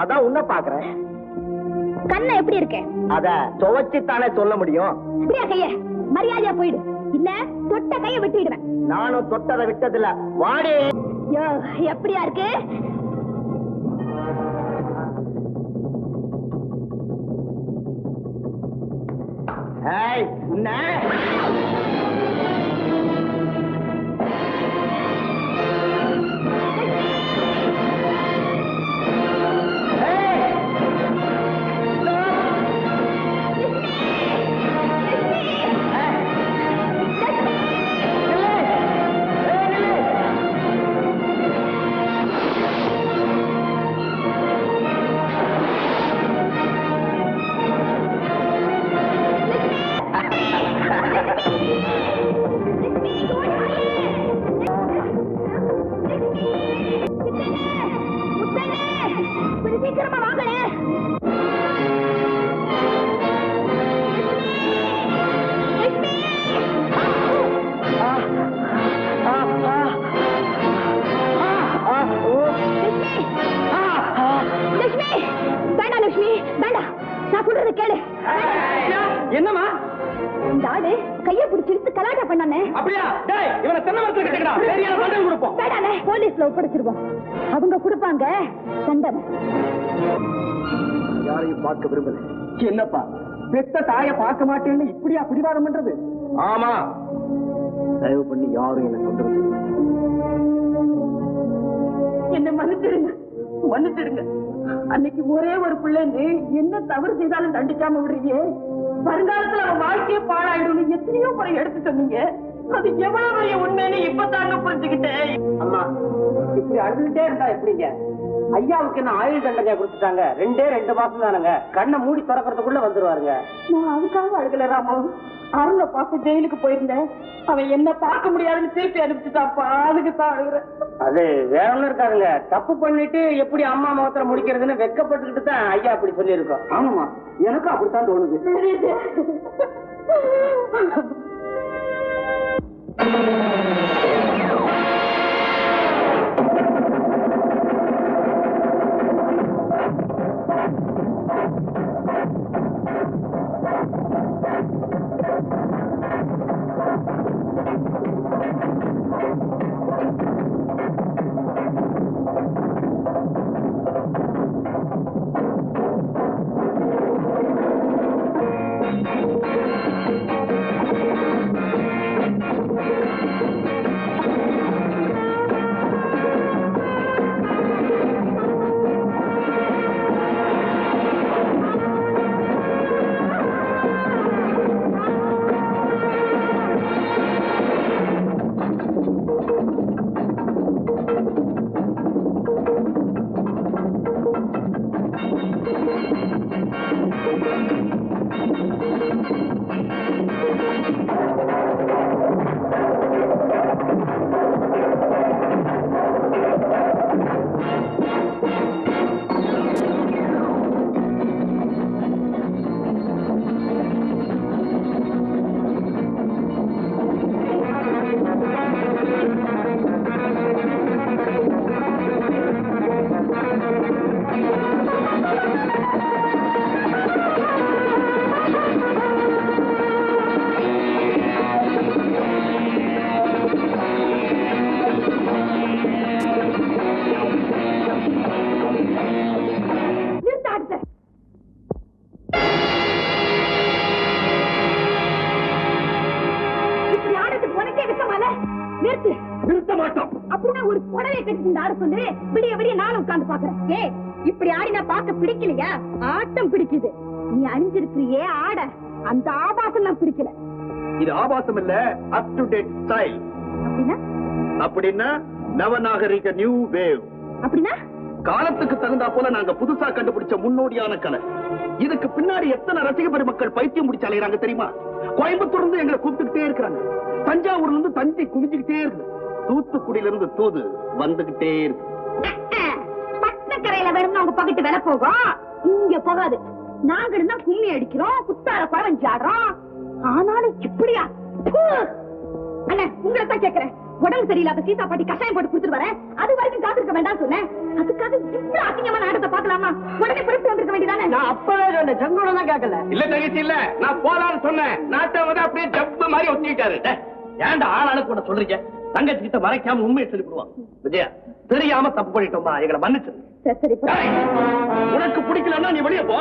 அதான் உன்னை பாக்குறேன் கண்ணை எப்படி இருக்கு? அத துவைச்சுத்தானே சொல்ல முடியும். அப்படியா கைய? மரியாதையா போயிடு. இல்ல தொட்ட கைய விட்டுடுவேன். நானும் தொட்டதை விட்டதில்ல. வாடி. எப்படியா இருக்கு? ஏய் உன்னை. அப்படியா? டேய் இவனை தென்னை மரத்துல கட்டிக்கடா சரியான தண்டனை கொடுப்போம். வேண்டானே போலீஸ்ல ஒப்படைச்சிருவோம். அவங்க கொடுப்பாங்க. தண்டனை. யாரையும் பார்க்க விரும்பல. என்னப்பா? பெத்த தாய பார்க்க மாட்டேன்னு இப்படியா பிடிவாதம் பண்றது? ஆமா. தயவு பண்ணி யாரும் என்ன தொந்தரவு என்ன மன்னிச்சிடுங்க. மன்னிச்சிடுங்க. அன்னைக்கு ஒரே ஒரு பிள்ளைன்னு என்ன தவறு செய்தாலும் தண்டிக்காம விடுறீங்க? வருங்காலத்துல அவன் வாழ்க்கையே பாழாயிடும் எத்தனையோ முறை எடுத்து சொன்னீங்க அது எவ்வளவு பெரிய உண்மைன்னு இப்பதாங்க புரிஞ்சுக்கிட்டேன். அம்மா இப்படி அழுதுகிட்டே இருந்தா எப்படிங்க? ஐயாவுக்கு என்ன ஆயுள் தண்டனை கொடுத்துட்டாங்க? ரெண்டே ரெண்டு மாசம் தானுங்க. கண்ணை மூடி திறக்கிறதுக்குள்ள வந்துருவாருங்க. நான் அதுக்காக அழுகல ராமு. அருளை பார்த்து ஜெயிலுக்கு போயிருந்தேன். அவன் என்ன பார்க்க முடியாதுன்னு திருப்பி அனுப்பிச்சுட்டாப்பா அதுக்கு தான் அழுகுறேன். அது வேற ஒண்ணும் இருக்காதுங்க தப்பு பண்ணிட்டு எப்படி அம்மா முகத்துல முடிக்கிறதுன்னு வெக்கப்பட்டுக்கிட்டு தான் ஐயா அப்படி சொல்லியிருக்கோம். ஆமாமா எனக்கும் அப்படித்தான் தோணுது. Thank you. புடவை கட்டி இந்த ஆட சொல்லு விடிய விடிய நானும் உட்கார்ந்து பாக்குறேன் ஏ இப்படி ஆடினா பார்க்க பிடிக்கலையா? ஆட்டம் பிடிக்குது. நீ அணிஞ்சிருக்கிறியே ஆட. அந்த ஆபாசம் நான் பிடிக்கல. இது ஆபாசம் இல்ல அப் டு டேட் ஸ்டைல் அப்படின்னா? அப்படின்னா நவநாகரிக நியூ வேவ் அப்படின்னா? காலத்துக்கு தகுந்தா போல நாங்க புதுசா கண்டுபிடிச்ச முன்னோடியான கலை இதுக்கு பின்னாடி எத்தனை ரசிக பெருமக்கள் பைத்தியம் முடிச்சு அலையறாங்க தெரியுமா? கோயம்புத்தூர்ல இருந்து எங்களை கூப்பிட்டுக்கிட்டே இருக்கிறாங்க. தஞ்சாவூர்ல இருந்து தஞ்சை குவிஞ்சுக்கிட்டே இருக்கு தூத்துக்குடியில இருந்து தூது வந்துகிட்டே இருக்கு. பட்டக்கரையில வேணும்னு அவங்க பக்கத்து வேலை போகும். இங்க போகாது. நாங்க இருந்தா கும்மி அடிக்கிறோம் குத்தால குழவஞ்சி ஆடுறோம். ஆனாலும் இப்படியா? ப்பு! அண்ணே உங்களை தான் கேக்குறேன். உடம்பு சரியில்லாத சீதா பாட்டி கஷாயம் போட்டு கொடுத்துட்டு வரேன். அது வரைக்கும் காத்திருக்க வேண்டாம் சொன்னேன். அதுக்காக இவ்வளவு அசிங்கமான நாடகத்தை பார்க்கலாமா? உடனே புறப்பட்டு வந்திருக்க வேண்டியதானே? நான் அப்பவே சொன்னேன். செங்கோட தான் கேட்கல இல்ல தங்கச்சி இல்ல. நான் போலான்னு சொன்னேன். நாட்டை வந்து அப்படியே ஜப்பு மாதிரி ஒத்திக்கிட்டாரு. ஏன்டா ஆளாளு கூட சொல்றீங்க? தங்கச்சி கிட்ட மறைக்காம உண்மையை சொல்லிவிடுவான் விஜயா தெரியாம தப்பு பண்ணிட்டோமா எங்களை மன்னிச்சு. உனக்கு பிடிக்கலன்னா நீ வெளியே போ.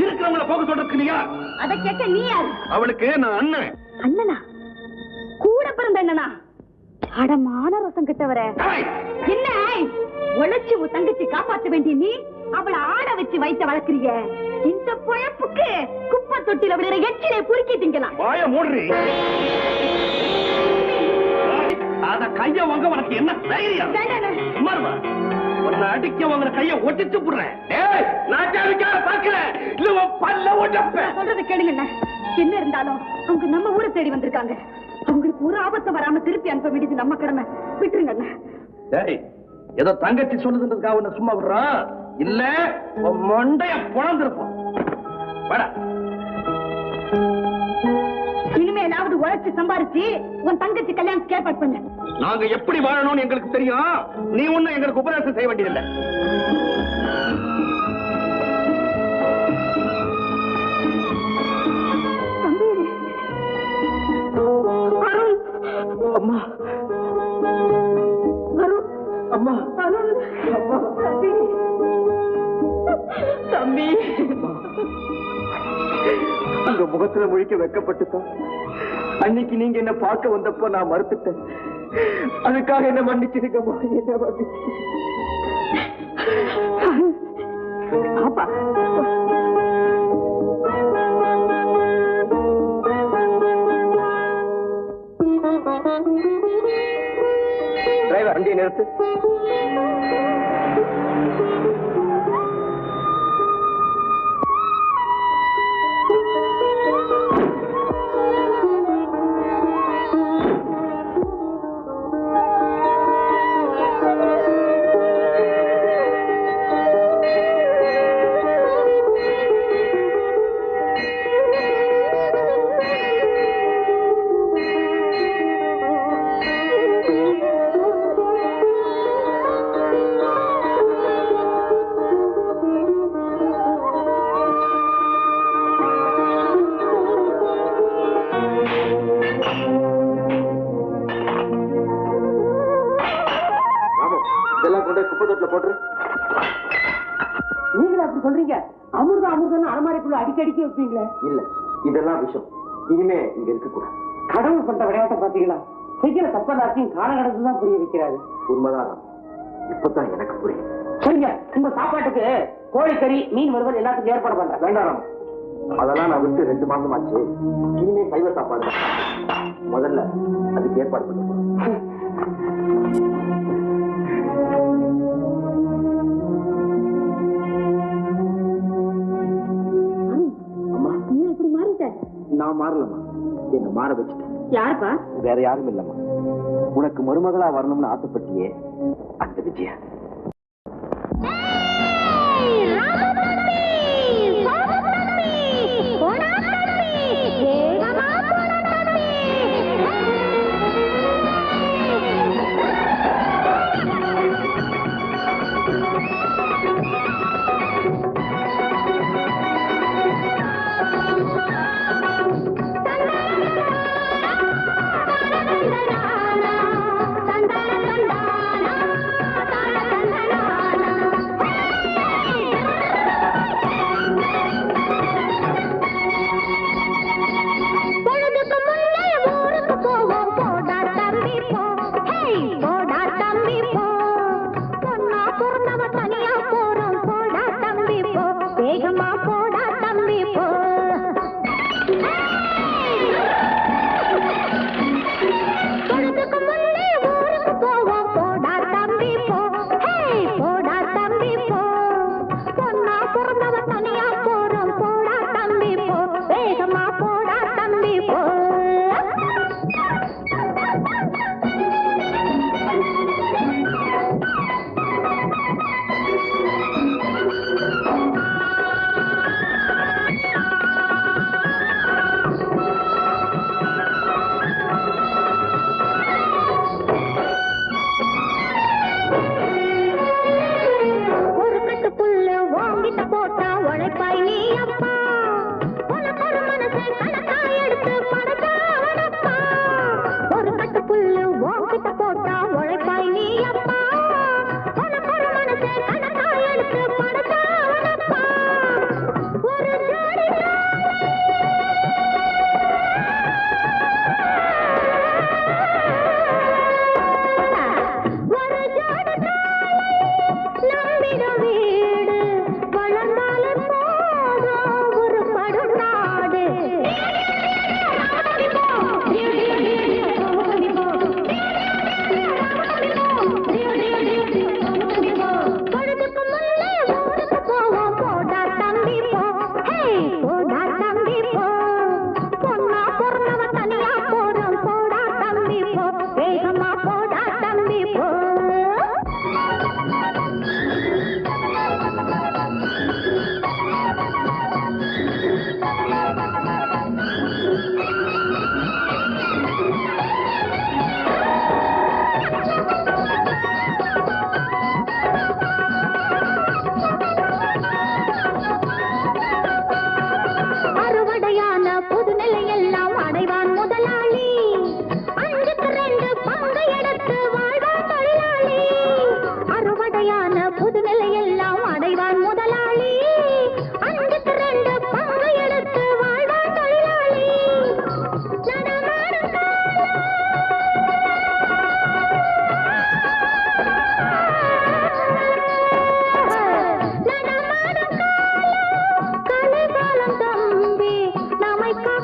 இருக்கிறவங்கள போக சொல்றதுக்கு நீ யார்? அதை கேட்க நீ யாரு? அவளுக்கு நான் அண்ணன். அண்ணனா? கூட பிறந்த அண்ணனா? அடமான ரசம் கிட்டவர. என்ன உழைச்சு உன் தங்கச்சி காப்பாத்த வேண்டிய நீ அவளை ஆட வச்சு வைத்த வளர்க்கறிய இந்த பொழப்புக்கு குப்பை தொட்டில விழுற எச்சிலை புரிக்கி திங்கலாம். வாய மூடுறி. கைய வாங்க உனக்கு என்ன தைரியம்? இருமா. உன்னை அடிக்க வாங்குற கைய ஒட்டிச்சு புடுறேன். நான் ஜாதிக்கார இல்ல உன் பல்ல ஒட்டப்பேன் நான் சொல்றதை கேளுங்க. என்ன இருந்தாலும் அவங்க நம்ம ஊரை தேடி வந்திருக்காங்க. அவங்களுக்கு ஒரு ஆபத்து வராம திருப்பி அனுப்ப வேண்டியது நம்ம கடமை. விட்டுருங்க. டேய் ஏதோ தங்கச்சி சொல்லுதுன்றதுக்காக உன்னை சும்மா விடுறான். இல்ல உன் மண்டைய புலந்திருப்போம் வாடா. இனிமேலாவது உழைச்சு சம்பாரிச்சு உன் தங்கச்சி கல்யாணத்துக்கு ஏற்பாடு பண்ண. நாங்க எப்படி வாழணும்னு எங்களுக்கு தெரியும். நீ ஒண்ணு எங்களுக்கு உபதேசம் செய்ய வேண்டியதில்லை. உங்க முழிக்க வெக்கப்பட்டுதான் அன்னைக்கு நீங்க என்ன பார்க்க வந்தப்போ நான் மறுத்துட்டேன். அதுக்காக என்ன மன்னிச்சிருக்கமா என்ன மன்னிச்சு டிரைவர் வண்டியை நிறுத்து. கொண்டு குப்பை தொட்டில போட்டுரு. நீங்களே அப்படி சொல்றீங்க? அமிர்தம் அமிர்தம் அலமாரிக்குள்ள அடிக்கடிக்க வைப்பீங்களே? இல்ல இதெல்லாம் விஷம். இனிமே இங்க இருக்க கூடாது கடவுள் பண்ற விளையாட்டை பாத்தீங்களா செய்யற தப்பதாத்தையும் காலகட்டத்துல தான் புரிய வைக்கிறாரு. உண்மைதான். இப்பதான் எனக்கு புரியும் சரிங்க உங்க சாப்பாட்டுக்கு கோழிக்கறி மீன் வறுவல் எல்லாத்துக்கும் ஏற்பாடு பண்றேன். வேண்டாம். அதெல்லாம் நான் விட்டு ரெண்டு மாசம் ஆச்சு இனிமே சைவ சாப்பாடு. முதல்ல அதுக்கு ஏற்பாடு பண்ணி மாற வச்சுட்டேன். யாருப்பா? வேற யாரும் இல்லம்மா. உனக்கு மருமகளா வரணும்னு ஆசைப்பட்டியே அந்த விஜயா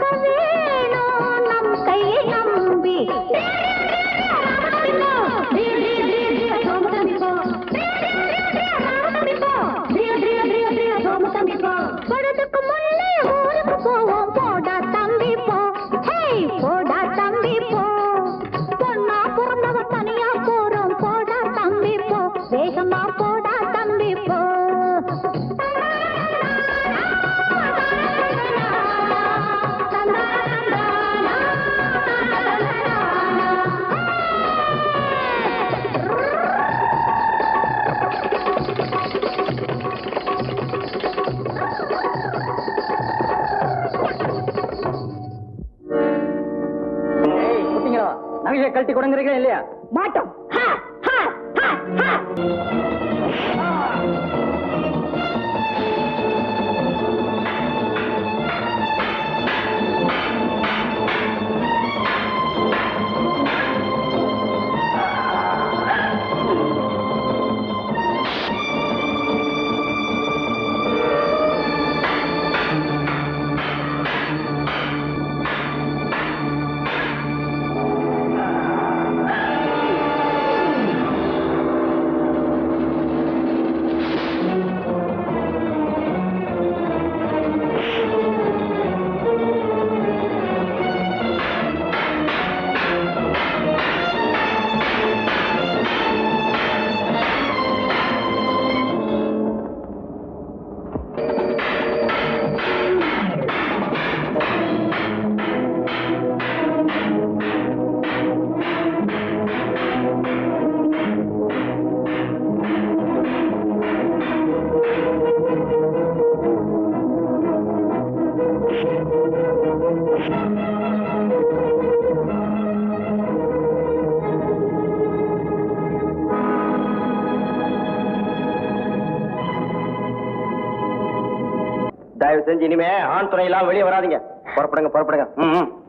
सवेरे செஞ்சு இனிமே ஆண் துறையெல்லாம் வெளியே வராதிங்க. புறப்படுங்க புறப்படுங்க. ம்.